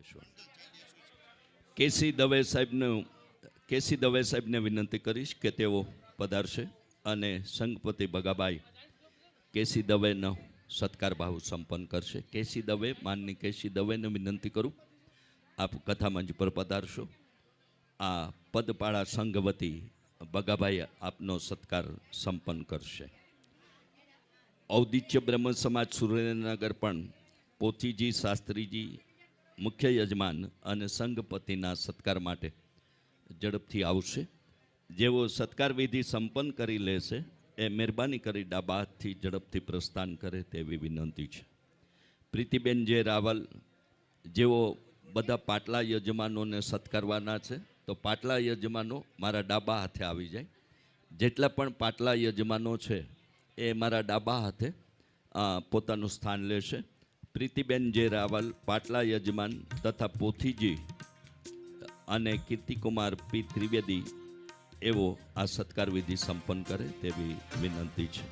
અંકલેશ્વર કેસી દવે સાહેબનું કેસી દવે સાહેબને વિનંતી કરીશ કે તેઓ પધારશે અને સંઘપતિ બગાબાઈ કેસી દવેનો સત્કાર ભાવ સંપન્ન કરશે. કેસી દવે, માનની કેસી દવેને વિનંતી કરું. આપ કથા મંચ પર પધારશો. આ પદપાળા સંઘ વતી ભગાભાઈ આપનો સત્કાર સંપન્ન કરશે. ઔદિત્ય બ્રહ્મ સમાજ સુરેન્દ્રનગર પણ પોથીજી, શાસ્ત્રીજી મુખ્ય યજમાન અને સંઘપતિના સત્કાર માટે ઝડપથી આવશે. જેઓ સત્કાર વિધિ સંપન્ન કરી લેશે, એ મહેરબાની કરી ડાબા હાથથી ઝડપથી પ્રસ્થાન કરે તેવી વિનંતી છે. પ્રીતિબેન જે રાવલ, જેઓ બધા પાટલા યજમાનોને સત્કારવાના છે, તો પાટલા યજમાનો મારા ડાબા હાથે આવી જાય. જેટલા પણ પાટલા યજમાનો છે, એ મારા ડાબા હાથે પોતાનું સ્થાન લેશે. પ્રીતિબેન જે રાવલ પાટલા યજમાન તથા પોથીજી અને કીર્તિકુમાર પી ત્રિવેદી એવો આ સત્કાર વિધિ સંપન્ન કરે તેવી વિનંતી છે.